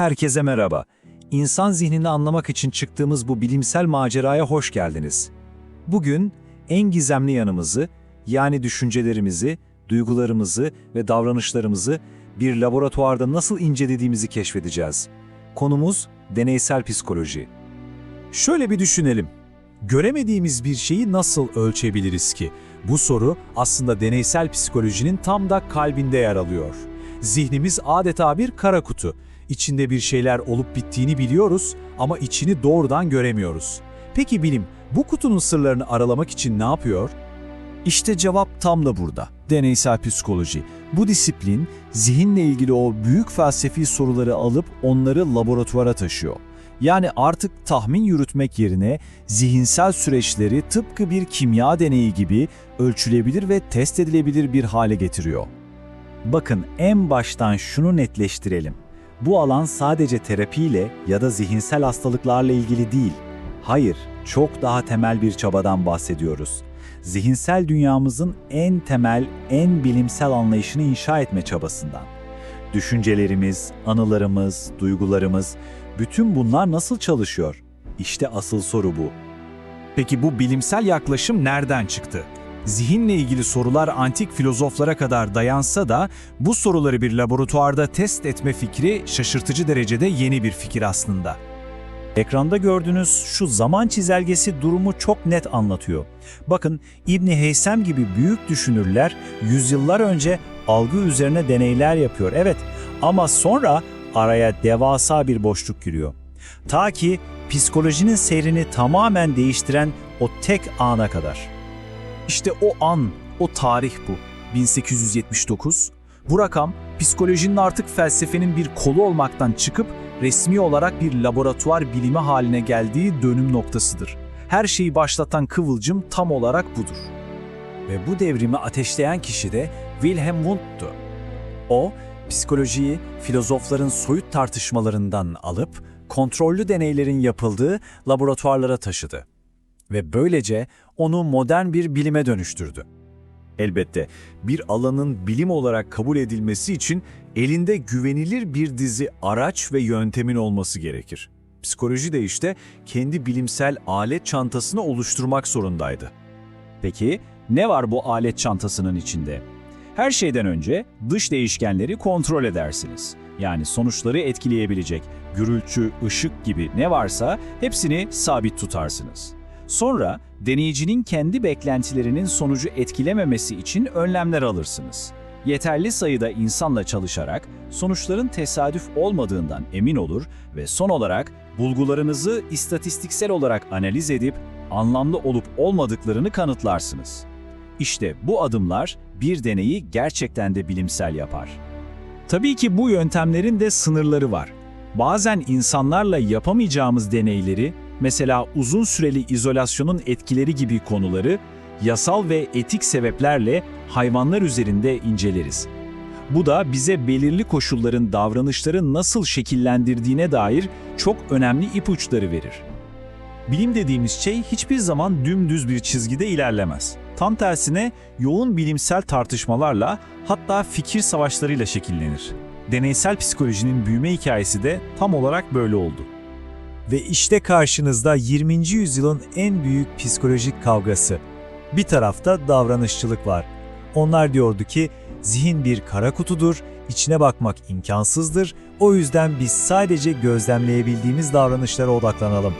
Herkese merhaba. İnsan zihnini anlamak için çıktığımız bu bilimsel maceraya hoş geldiniz. Bugün en gizemli yanımızı, yani düşüncelerimizi, duygularımızı ve davranışlarımızı bir laboratuvarda nasıl incelediğimizi keşfedeceğiz. Konumuz deneysel psikoloji. Şöyle bir düşünelim. Göremediğimiz bir şeyi nasıl ölçebiliriz ki? Bu soru aslında deneysel psikolojinin tam da kalbinde yer alıyor. Zihnimiz adeta bir kara kutu. İçinde bir şeyler olup bittiğini biliyoruz ama içini doğrudan göremiyoruz. Peki bilim bu kutunun sırlarını aralamak için ne yapıyor? İşte cevap tam da burada. Deneysel psikoloji. Bu disiplin zihinle ilgili o büyük felsefi soruları alıp onları laboratuvara taşıyor. Yani artık tahmin yürütmek yerine zihinsel süreçleri tıpkı bir kimya deneyi gibi ölçülebilir ve test edilebilir bir hale getiriyor. Bakın en baştan şunu netleştirelim. Bu alan sadece terapiyle ya da zihinsel hastalıklarla ilgili değil. Hayır, çok daha temel bir çabadan bahsediyoruz. Zihinsel dünyamızın en temel, en bilimsel anlayışını inşa etme çabasından. Düşüncelerimiz, anılarımız, duygularımız, bütün bunlar nasıl çalışıyor? İşte asıl soru bu. Peki bu bilimsel yaklaşım nereden çıktı? Zihinle ilgili sorular antik filozoflara kadar dayansa da bu soruları bir laboratuvarda test etme fikri şaşırtıcı derecede yeni bir fikir aslında. Ekranda gördüğünüz şu zaman çizelgesi durumu çok net anlatıyor. Bakın İbni Heysem gibi büyük düşünürler yüzyıllar önce algı üzerine deneyler yapıyor. Evet ama sonra araya devasa bir boşluk giriyor. Ta ki psikolojinin seyrini tamamen değiştiren o tek ana kadar. İşte o an, o tarih bu. 1879. Bu rakam psikolojinin artık felsefenin bir kolu olmaktan çıkıp resmi olarak bir laboratuvar bilimi haline geldiği dönüm noktasıdır. Her şeyi başlatan kıvılcım tam olarak budur. Ve bu devrimi ateşleyen kişi de Wilhelm Wundt'tu. O, psikolojiyi filozofların soyut tartışmalarından alıp kontrollü deneylerin yapıldığı laboratuvarlara taşıdı. Ve böylece onu modern bir bilime dönüştürdü. Elbette bir alanın bilim olarak kabul edilmesi için elinde güvenilir bir dizi araç ve yöntemin olması gerekir. Psikoloji de işte kendi bilimsel alet çantasını oluşturmak zorundaydı. Peki ne var bu alet çantasının içinde? Her şeyden önce dış değişkenleri kontrol edersiniz. Yani sonuçları etkileyebilecek gürültü, ışık gibi ne varsa hepsini sabit tutarsınız. Sonra deneyicinin kendi beklentilerinin sonucu etkilememesi için önlemler alırsınız. Yeterli sayıda insanla çalışarak sonuçların tesadüf olmadığından emin olur ve son olarak bulgularınızı istatistiksel olarak analiz edip anlamlı olup olmadıklarını kanıtlarsınız. İşte bu adımlar bir deneyi gerçekten de bilimsel yapar. Tabii ki bu yöntemlerin de sınırları var. Bazen insanlarla yapamayacağımız deneyleri, mesela uzun süreli izolasyonun etkileri gibi konuları, yasal ve etik sebeplerle hayvanlar üzerinde inceleriz. Bu da bize belirli koşulların davranışları nasıl şekillendirdiğine dair çok önemli ipuçları verir. Bilim dediğimiz şey hiçbir zaman dümdüz bir çizgide ilerlemez. Tam tersine yoğun bilimsel tartışmalarla hatta fikir savaşlarıyla şekillenir. Deneysel psikolojinin büyüme hikayesi de tam olarak böyle oldu. Ve işte karşınızda 20. yüzyılın en büyük psikolojik kavgası. Bir tarafta davranışçılık var. Onlar diyordu ki zihin bir kara kutudur, içine bakmak imkansızdır, o yüzden biz sadece gözlemleyebildiğimiz davranışlara odaklanalım.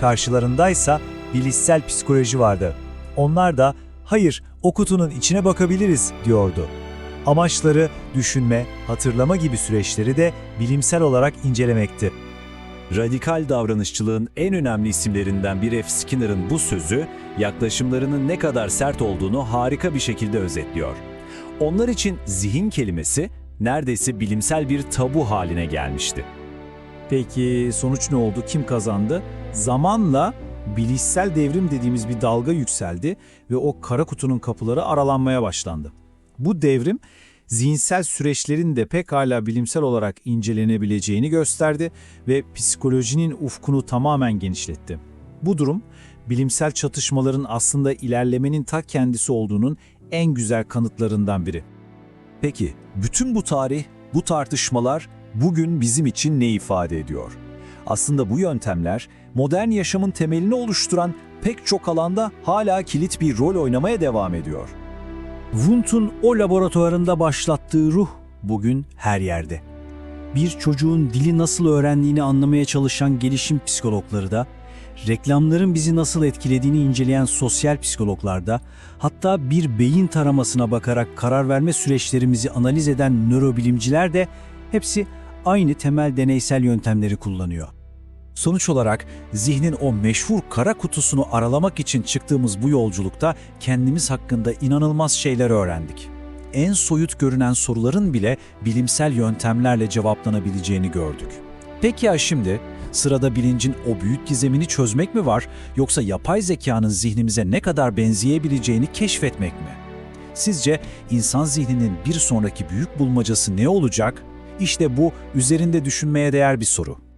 Karşılarındaysa bilişsel psikoloji vardı. Onlar da hayır o kutunun içine bakabiliriz diyordu. Amaçları düşünme, hatırlama gibi süreçleri de bilimsel olarak incelemekti. Radikal davranışçılığın en önemli isimlerinden biri F. Skinner'ın bu sözü, yaklaşımlarının ne kadar sert olduğunu harika bir şekilde özetliyor. Onlar için zihin kelimesi neredeyse bilimsel bir tabu haline gelmişti. Peki sonuç ne oldu? Kim kazandı? Zamanla bilişsel devrim dediğimiz bir dalga yükseldi ve o kara kutunun kapıları aralanmaya başlandı. Bu devrim zihinsel süreçlerin de pekala bilimsel olarak incelenebileceğini gösterdi ve psikolojinin ufkunu tamamen genişletti. Bu durum bilimsel çatışmaların aslında ilerlemenin ta kendisi olduğunun en güzel kanıtlarından biri. Peki bütün bu tarih, bu tartışmalar bugün bizim için ne ifade ediyor? Aslında bu yöntemler modern yaşamın temelini oluşturan pek çok alanda hala kilit bir rol oynamaya devam ediyor. Wundt'un o laboratuvarında başlattığı ruh bugün her yerde. Bir çocuğun dili nasıl öğrendiğini anlamaya çalışan gelişim psikologları da, reklamların bizi nasıl etkilediğini inceleyen sosyal psikologlar da, hatta bir beyin taramasına bakarak karar verme süreçlerimizi analiz eden nörobilimciler de hepsi aynı temel deneysel yöntemleri kullanıyor. Sonuç olarak zihnin o meşhur kara kutusunu aralamak için çıktığımız bu yolculukta kendimiz hakkında inanılmaz şeyler öğrendik. En soyut görünen soruların bile bilimsel yöntemlerle cevaplanabileceğini gördük. Peki ya şimdi sırada bilincin o büyük gizemini çözmek mi var yoksa yapay zekanın zihnimize ne kadar benzeyebileceğini keşfetmek mi? Sizce insan zihninin bir sonraki büyük bulmacası ne olacak? İşte bu üzerinde düşünmeye değer bir soru.